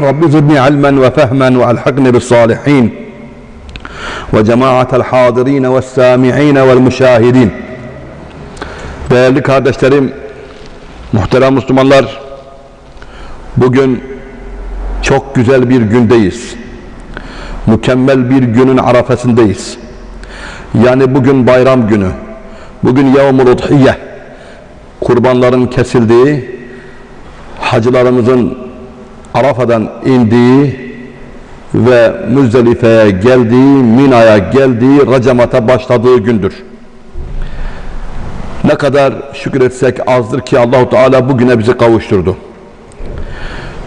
رب زدني علما وفهما والحقني بالصالحين وجماعة الحاضرين والسامعين والمشاهدين Değerli kardeşlerim, muhterem Müslümanlar, bugün çok güzel bir gündeyiz. Mükemmel bir günün arafesindeyiz. Yani bugün bayram günü. Bugün yevmul udhiyye. Kurbanların kesildiği, hacılarımızın Arafa'dan indiği ve Müzdelife'ye geldiği, Mina'ya geldiği, Racamat'a başladığı gündür. Ne kadar şükretsek azdır ki Allahu Teala bugüne bizi kavuşturdu.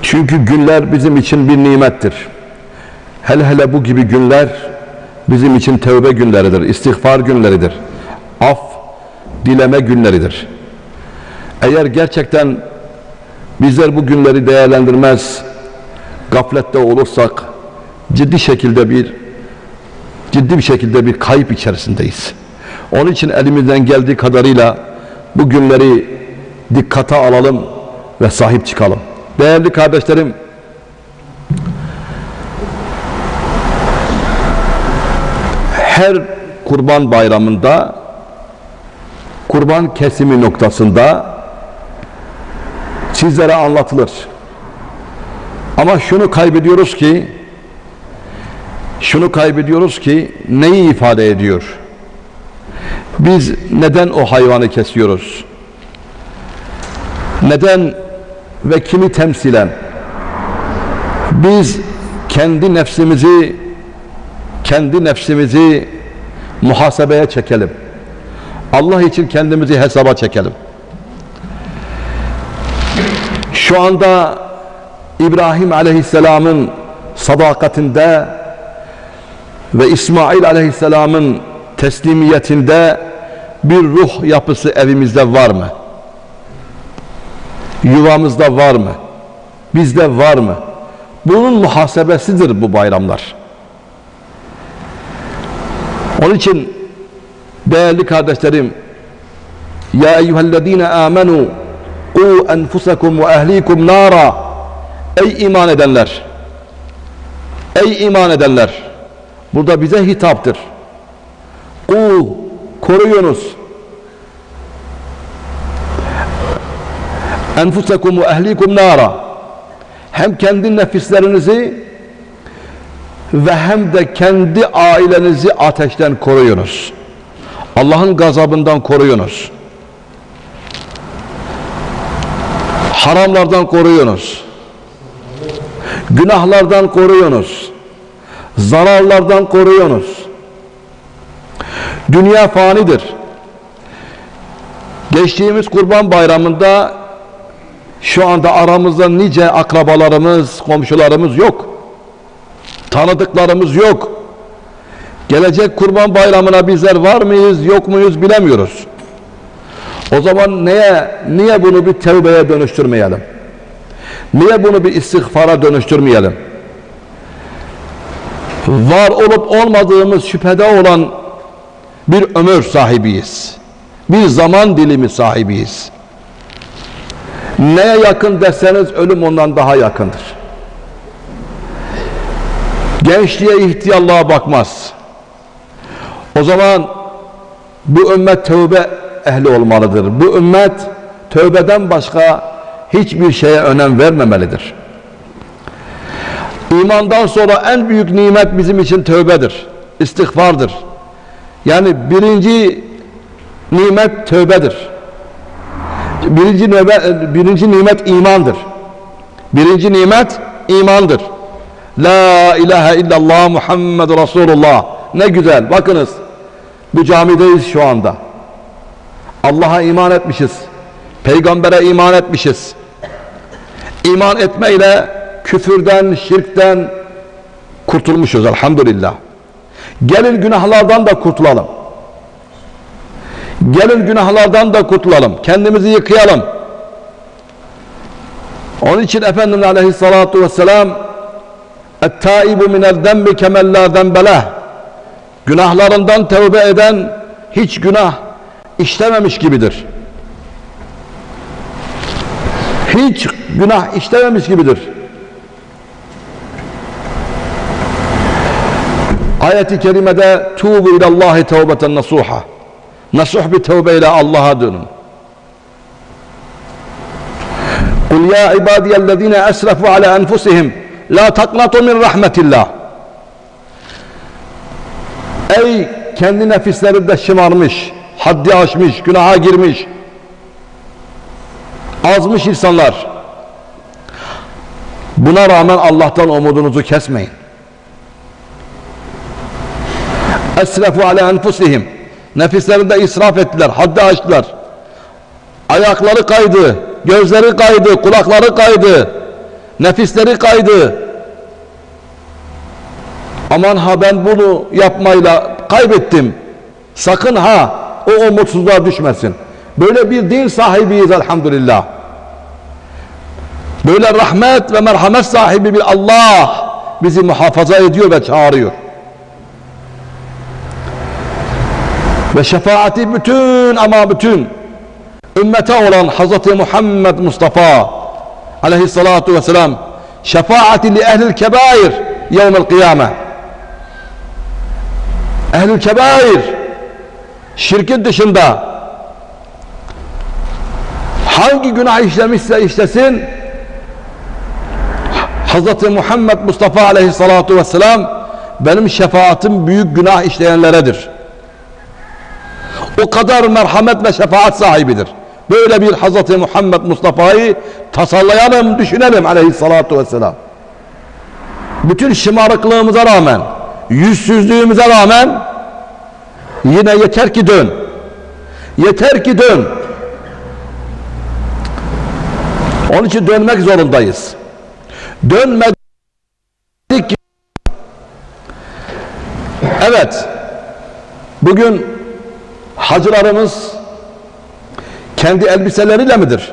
Çünkü günler bizim için bir nimettir. Hele hele bu gibi günler bizim için tövbe günleridir, istiğfar günleridir. Af dileme günleridir. Eğer gerçekten bizler bu günleri değerlendirmez, gaflette olursak ciddi şekilde bir ciddi bir şekilde bir kayıp içerisindeyiz. Onun için elimizden geldiği kadarıyla bu günleri dikkate alalım ve sahip çıkalım. Değerli kardeşlerim, her kurban bayramında kurban kesimi noktasında sizlere anlatılır. Ama şunu kaybediyoruz ki şunu kaybediyoruz ki neyi ifade ediyor? Biz neden o hayvanı kesiyoruz? Neden ve kimi temsilen? Biz kendi nefsimizi kendi nefsimizi muhasebeye çekelim. Allah için kendimizi hesaba çekelim. Şu anda İbrahim Aleyhisselam'ın sadakatinde ve İsmail Aleyhisselam'ın teslimiyetinde bir ruh yapısı evimizde var mı? Yuvamızda var mı? Bizde var mı? Bunun muhasebesidir bu bayramlar. Onun için değerli kardeşlerim Ya eyyühellezine amenu Qu enfusakum ve ehlikum nara Ey iman edenler Ey iman edenler Burada bize hitaptır Qu koruyunuz Enfusakum ve ehlikum nara Hem kendi nefislerinizi ve hem de kendi ailenizi ateşten koruyunuz. Allah'ın gazabından koruyunuz. Haramlardan koruyunuz. Günahlardan koruyunuz. Zararlardan koruyunuz. Dünya fanidir. Geçtiğimiz kurban bayramında şu anda aramızda nice akrabalarımız, komşularımız yok. Tanıdıklarımız yok. Gelecek kurban bayramına bizler var mıyız, yok muyuz bilemiyoruz. O zaman neye, niye bunu bir tevbeye dönüştürmeyelim? Niye bunu bir istiğfara dönüştürmeyelim? Var olup olmadığımız şüphede olan bir ömür sahibiyiz. Bir zaman dilimi sahibiyiz. Neye yakın derseniz ölüm ondan daha yakındır. Gençliğe ihtiyarlığa bakmaz. O zaman bu ümmet tövbe ehli olmalıdır. Bu ümmet tövbeden başka hiçbir şeye önem vermemelidir. İmandan sonra en büyük nimet bizim için tövbedir. İstiğfardır. Yani birinci nimet tövbedir. Birinci nimet, birinci nimet imandır. Birinci nimet imandır. La ilahe illallah Muhammed Resulullah. Ne güzel. Bakınız. Bu camideyiz şu anda. Allah'a iman etmişiz. Peygambere iman etmişiz. İman etmeyle küfürden, şirkten, kurtulmuşuz elhamdülillah. Gelin günahlardan da kurtulalım. Gelin günahlardan da kurtulalım. Kendimizi yıkayalım. Onun için Efendimiz Aleyhissalatu vesselam Et-taibu minel dembi kemellâ zembeleh Günahlarından tevbe eden hiç günah işlememiş gibidir. Hiç günah işlememiş gibidir. Ayet-i kerimede tuğbu ilallahi tevbeten nasuha. Nasuh bir tevbe ile Allah'a dönün. Kul ya ibadiyellezine esrafu ala enfusihim la taknatu min rahmetillah. Ey kendi nefislerinde şımarmış, haddi aşmış, günaha girmiş, azmış insanlar. Buna rağmen Allah'tan umudunuzu kesmeyin. Esrefu ala enfusihim. Nefislerinde israf ettiler, haddi aştılar. Ayakları kaydı, gözleri kaydı, kulakları kaydı, nefisleri kaydı. Aman ha ben bunu yapmayla kaybettim. Sakın ha o umutsuzluğa düşmesin. Böyle bir din sahibiyiz elhamdülillah. Böyle rahmet ve merhamet sahibi bir Allah bizi muhafaza ediyor ve çağırıyor. Ve şefaati bütün ama bütün ümmete olan Hz. Muhammed Mustafa aleyhissalatu vesselam şefaati li ehlil kebair yevmel kıyame ehlül kebair şirkin dışında hangi günah işlemişse işlesin Hz. Muhammed Mustafa aleyhissalatu vesselam benim şefaatim büyük günah işleyenleredir. O kadar merhamet ve şefaat sahibidir. Böyle bir Hz. Muhammed Mustafa'yı tasarlayalım, düşünelim aleyhissalatu vesselam. Bütün şımarıklığımıza rağmen, yüzsüzlüğümüze rağmen yine yeter ki dön. Yeter ki dön. Onun için dönmek zorundayız. Dönmedik Evet. Bugün hacılarımız kendi elbiseleriyle midir?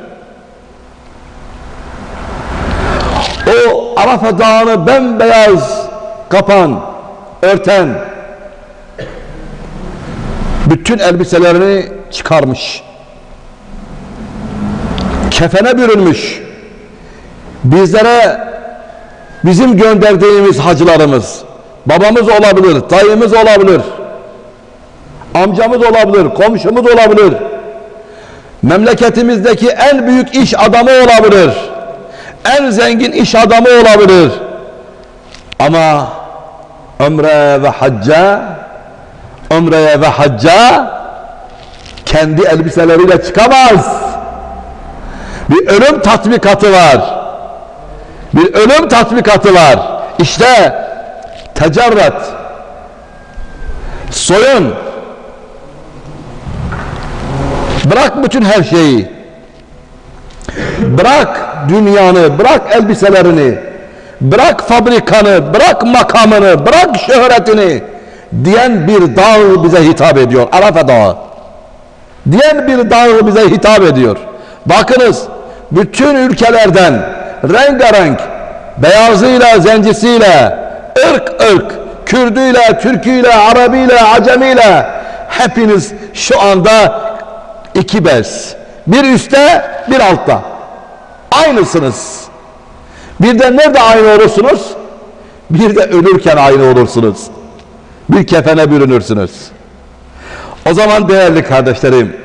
O Arafa Dağı'nı bembeyaz kapan, örten bütün elbiselerini çıkarmış. Kefene bürünmüş. Bizlere bizim gönderdiğimiz hacılarımız, babamız olabilir, dayımız olabilir, amcamız olabilir, komşumuz olabilir, memleketimizdeki en büyük iş adamı olabilir, en zengin iş adamı olabilir. Ama ömre ve hacca, ömreye ve hacca kendi elbiseleriyle çıkamaz. Bir ölüm tatbikatı var. Bir ölüm tatbikatı var. İşte tecerret, soyun, bırak bütün her şeyi, bırak dünyanı, bırak elbiselerini, bırak fabrikanı, bırak makamını, bırak şöhretini diyen bir dağ bize hitap ediyor. Arafa Dağı. Diyen bir dağ bize hitap ediyor. Bakınız bütün ülkelerden rengarenk beyazıyla, zencisiyle, ırk ırk, Kürdüyle, Türküyle, Arabiyle, Acemiyle hepiniz şu anda iki bez. Bir üstte, bir altta. Aynısınız. Bir de nerede aynı olursunuz? Bir de ölürken aynı olursunuz. Bir kefene bürünürsünüz. O zaman değerli kardeşlerim,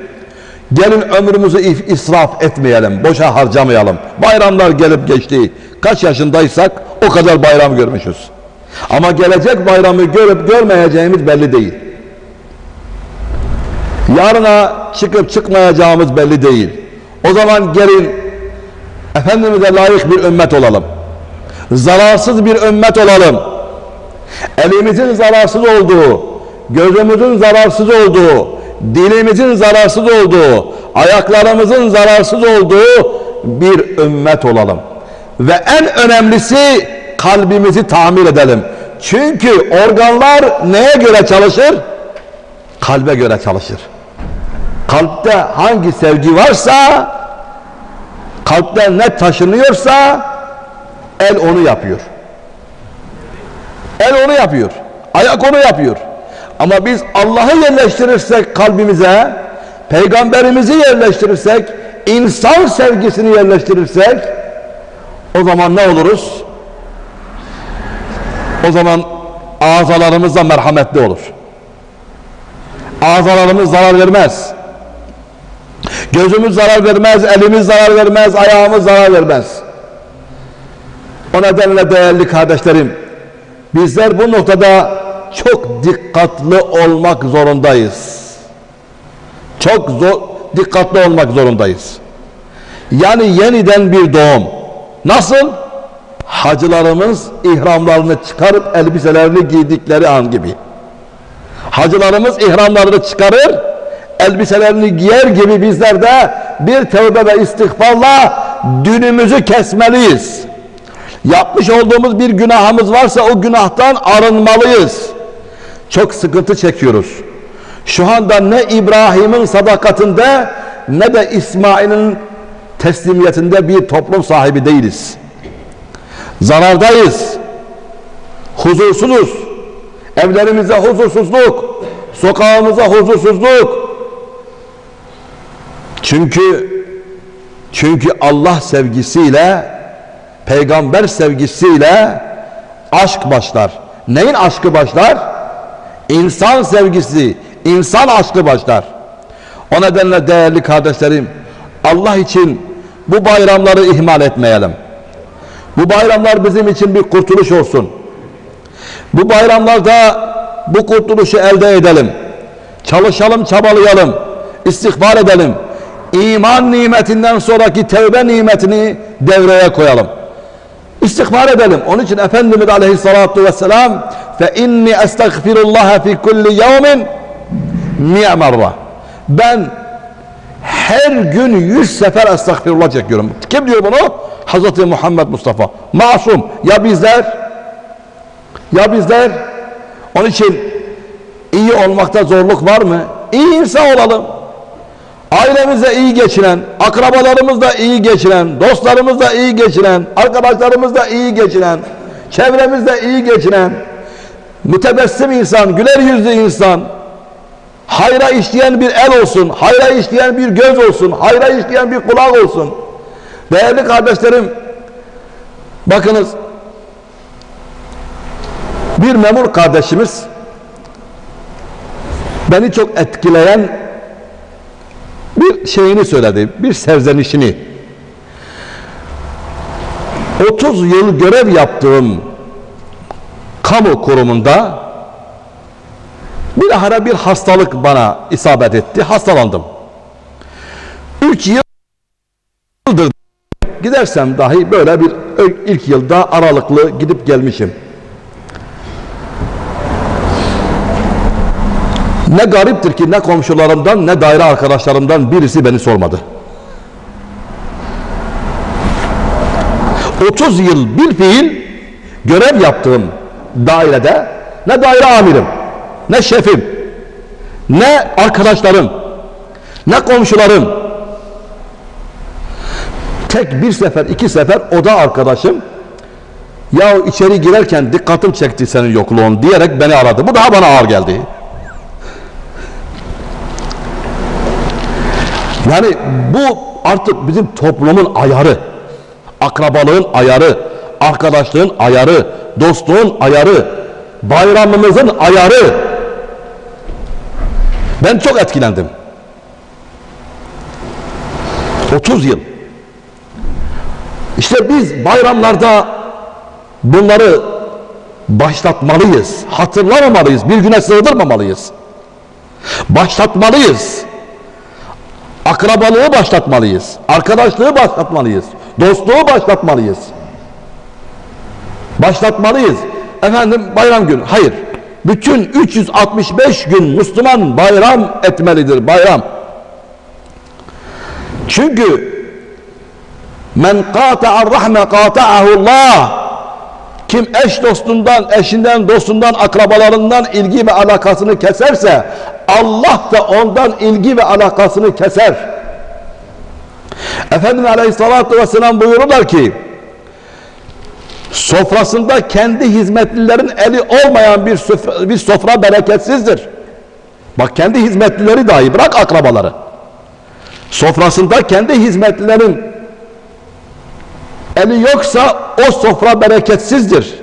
gelin ömrümüzü israf etmeyelim, boşa harcamayalım. Bayramlar gelip geçti. Kaç yaşındaysak o kadar bayram görmüşüz. Ama gelecek bayramı görüp görmeyeceğimiz belli değil. Yarına çıkıp çıkmayacağımız belli değil. O zaman gelin Efendimiz'e layık bir ümmet olalım. Zararsız bir ümmet olalım. Elimizin zararsız olduğu, gözümüzün zararsız olduğu, dilimizin zararsız olduğu, ayaklarımızın zararsız olduğu bir ümmet olalım. Ve en önemlisi kalbimizi tamir edelim. Çünkü organlar neye göre çalışır? Kalbe göre çalışır. Kalpte hangi sevgi varsa, kalpte ne taşınıyorsa el onu yapıyor. El onu yapıyor. Ayak onu yapıyor. Ama biz Allah'ı yerleştirirsek kalbimize, peygamberimizi yerleştirirsek, insan sevgisini yerleştirirsek o zaman ne oluruz? O zaman azalarımız da merhametli olur. Azalarımız zarar vermez. Gözümüz zarar vermez, elimiz zarar vermez, ayağımız zarar vermez. O nedenle değerli kardeşlerim, bizler bu noktada çok dikkatli olmak zorundayız. Çok zor, dikkatli olmak zorundayız. Yani yeniden bir doğum. Nasıl? Hacılarımız ihramlarını çıkarıp elbiselerini giydikleri an gibi. Hacılarımız ihramlarını çıkarır, elbiselerini giyer gibi bizler de bir tövbe ve istiğfarla dünümüzü kesmeliyiz. Yapmış olduğumuz bir günahımız varsa o günahtan arınmalıyız. Çok sıkıntı çekiyoruz. Şu anda ne İbrahim'in sadakatinde ne de İsmail'in teslimiyetinde bir toplum sahibi değiliz. Zarardayız. Huzursuzuz. Evlerimize huzursuzluk, sokağımıza huzursuzluk. Çünkü çünkü Allah sevgisiyle, peygamber sevgisiyle aşk başlar. Neyin aşkı başlar? İnsan sevgisi, insan aşkı başlar. O nedenle değerli kardeşlerim, Allah için bu bayramları ihmal etmeyelim. Bu bayramlar bizim için bir kurtuluş olsun. Bu bayramlarda bu kurtuluşu elde edelim. Çalışalım, çabalayalım. İstikbar edelim. İman nimetinden sonraki tevbe nimetini devreye koyalım. İstikbar edelim. Onun için Efendimiz Aleyhisselatü Vesselam inni estağfirullah fi kulli yevmin mi'e marra. Ben her gün yüz sefer estağfirullah çekiyorum. Kim diyor bunu? Hazreti Muhammed Mustafa. Masum. Ya bizler? Ya bizler? Onun için iyi olmakta zorluk var mı? İyi insan olalım. Ailemize iyi geçiren, akrabalarımızla iyi geçiren, dostlarımızla iyi geçiren, arkadaşlarımızla iyi geçiren, çevremizde iyi geçiren, mütebessim insan, güler yüzlü insan, hayra işleyen bir el olsun, hayra işleyen bir göz olsun, hayra işleyen bir kulak olsun. Değerli kardeşlerim, bakınız, bir memur kardeşimiz beni çok etkileyen bir şeyini söyledi, bir serzenişini. 30 yıl görev yaptığım kamu kurumunda bir ara bir hastalık bana isabet etti. Hastalandım. 3 yıldır gidersem dahi böyle bir ilk yılda aralıklı gidip gelmişim. Ne gariptir ki ne komşularımdan ne daire arkadaşlarımdan birisi beni sormadı. 30 yıl bir fiil görev yaptığım dairede ne daire amirim, ne şefim, ne arkadaşlarım, ne komşularım, tek bir sefer, iki sefer oda arkadaşım ya içeri girerken dikkatim çekti senin yokluğun diyerek beni aradı. Bu daha bana ağır geldi. Yani bu artık bizim toplumun ayarı. Akrabalığın ayarı, arkadaşlığın ayarı, dostluğun ayarı, bayramımızın ayarı. Ben çok etkilendim. 30 yıl. İşte biz bayramlarda bunları başlatmalıyız. Hatırlamamalıyız. Bir güne sığdırmamalıyız. Başlatmalıyız. Akrabalığı başlatmalıyız. Arkadaşlığı başlatmalıyız. Dostluğu başlatmalıyız. Başlatmalıyız. Efendim bayram günü. Hayır. Bütün 365 gün Müslüman bayram etmelidir. Bayram. Çünkü men qata'ar rahme. Kim Kim eş dostundan, eşinden, dostundan, akrabalarından ilgi ve alakasını keserse Allah da ondan ilgi ve alakasını keser. Efendimiz Aleyhisselatü Vesselam buyururlar ki sofrasında kendi hizmetlilerin eli olmayan bir sofra, bir sofra bereketsizdir. Bak kendi hizmetlileri dahi bırak akrabaları. Sofrasında kendi hizmetlilerin eli yoksa o sofra bereketsizdir.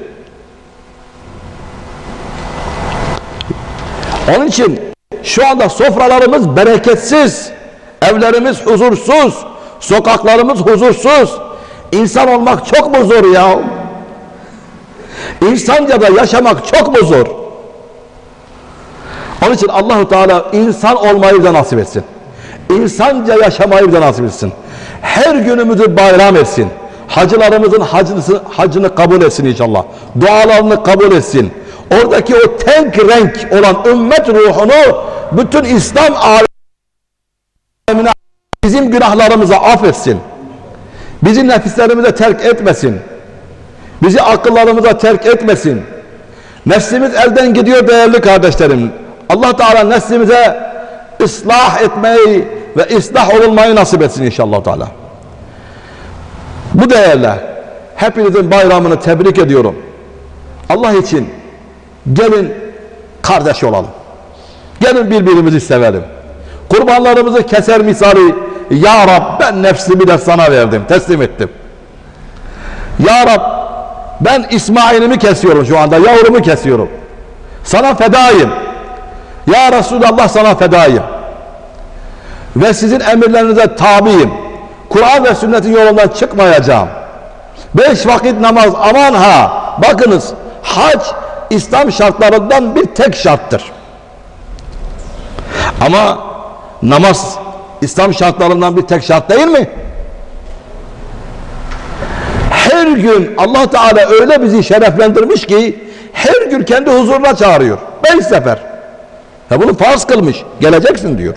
Onun için şu anda sofralarımız bereketsiz, evlerimiz huzursuz, sokaklarımız huzursuz. İnsan olmak çok mu zor ya? İnsanca da yaşamak çok mu zor? Onun için Allahu Teala insan olmayı da nasip etsin. İnsanca yaşamayı da nasip etsin. Her günümüzü bayram etsin. Hacılarımızın hacını, hacını kabul etsin inşallah. Dualarını kabul etsin. Oradaki o tenk renk olan ümmet ruhunu bütün İslam alemine bizim günahlarımıza affetsin. Bizi nefislerimize terk etmesin. Bizi akıllarımıza terk etmesin. Neslimiz elden gidiyor değerli kardeşlerim. Allah Teala neslimize ıslah etmeyi ve ıslah olunmayı nasip etsin inşallah Teala. Bu değerle hepinizin bayramını tebrik ediyorum. Allah için gelin kardeş olalım. Gelin birbirimizi sevelim. Kurbanlarımızı keser misali Ya Rab ben nefsimi de sana verdim, teslim ettim. Ya Rab ben İsmail'imi kesiyorum şu anda, yavrumu kesiyorum. Sana fedayım. Ya Resulallah sana fedayım. Ve sizin emirlerinize tabiyim. Kur'an ve sünnetin yolundan çıkmayacağım. Beş vakit namaz aman ha. Bakınız hac İslam şartlarından bir tek şarttır. Ama namaz İslam şartlarından bir tek şart değil mi? Her gün Allah Teala öyle bizi şereflendirmiş ki her gün kendi huzuruna çağırıyor. Beş sefer. Ya bunu farz kılmış. Geleceksin diyor.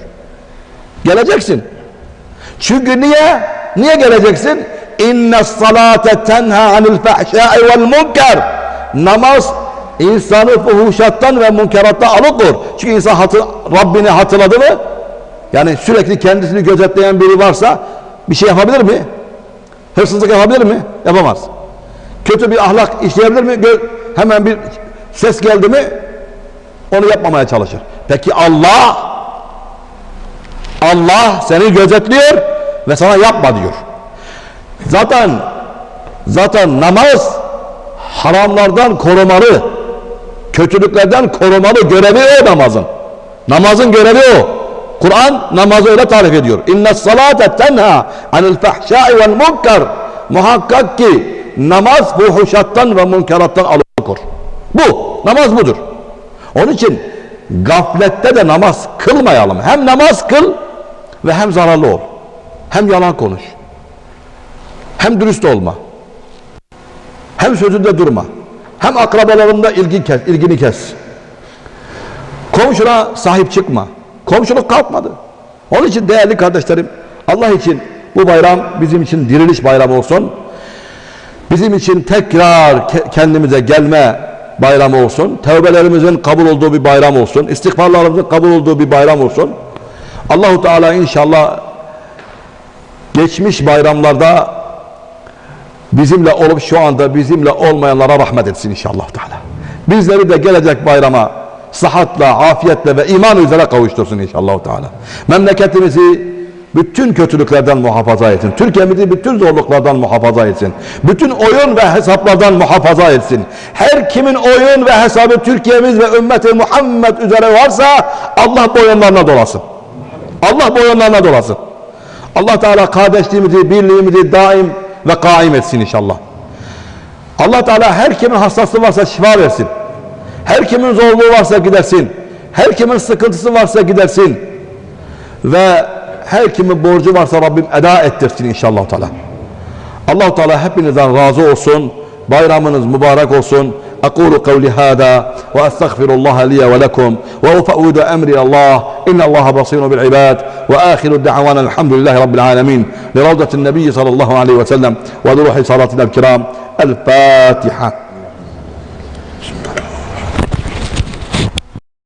Geleceksin. Çünkü niye? Niye geleceksin? İnne salate tenha anil fahşai vel munkar. Namaz insanı fuhuşattan ve munkerattan alıkoyur. Çünkü insan hatır, Rabbini hatırladı mı? Yani sürekli kendisini gözetleyen biri varsa bir şey yapabilir mi? Hırsızlık yapabilir mi? Yapamaz. Kötü bir ahlak işleyebilir mi? Hemen bir ses geldi mi onu yapmamaya çalışır. Peki Allah Allah seni gözetliyor ve sana yapma diyor. Zaten zaten namaz haramlardan korumalı, kötülüklerden korumalı görevi o namazın. Namazın görevi o. Kur'an namazı öyle tarif ediyor. İnne salate tenha anil fahşai vel munkar. Muhakkak ki namaz fuhuşattan ve munkerattan alıkor. Bu, namaz budur. Onun için gaflette de namaz kılmayalım. Hem namaz kıl ve hem zararlı ol. Hem yalan konuş. Hem dürüst olma. Hem sözünde durma. Hem akrabalarında ilgi kes, ilgini kes. Komşuna sahip çıkma. Komşuluk kalkmadı. Onun için değerli kardeşlerim Allah için bu bayram bizim için diriliş bayramı olsun. Bizim için tekrar kendimize gelme bayramı olsun. Tevbelerimizin kabul olduğu bir bayram olsun. İstiğfarlarımızın kabul olduğu bir bayram olsun. Allahu Teala inşallah geçmiş bayramlarda bizimle olup şu anda bizimle olmayanlara rahmet etsin inşallah Teala. Bizleri de gelecek bayrama sıhhatla, afiyetle ve iman üzere kavuştursun inşallah Teala. Memleketimizi bütün kötülüklerden muhafaza etsin. Türkiye'mizi bütün zorluklardan muhafaza etsin. Bütün oyun ve hesaplardan muhafaza etsin. Her kimin oyun ve hesabı Türkiye'miz ve ümmeti Muhammed üzere varsa Allah boyunlarına dolasın. Allah boyunlarına dolasın. Allah Teala kardeşliğimizi, birliğimizi daim ve kaim etsin inşallah. Allah Teala her kimin hastası varsa şifa versin. Her kimin zorluğu varsa gidersin. Her kimin sıkıntısı varsa gidersin. Ve her kimin borcu varsa Rabbim eda ettirsin inşallah Teala. Allah Teala hepinizden razı olsun. Bayramınız mübarek olsun. أقول قولي هذا وأستغفر الله لي ولكم وأفوض أمري الله. إن الله بصير بالعباد. وآخر الدعوانا الحمد لله رب العالمين. لروضة النبي صلى الله عليه وسلم وذروح صلاتنا الكرام. الفاتحة.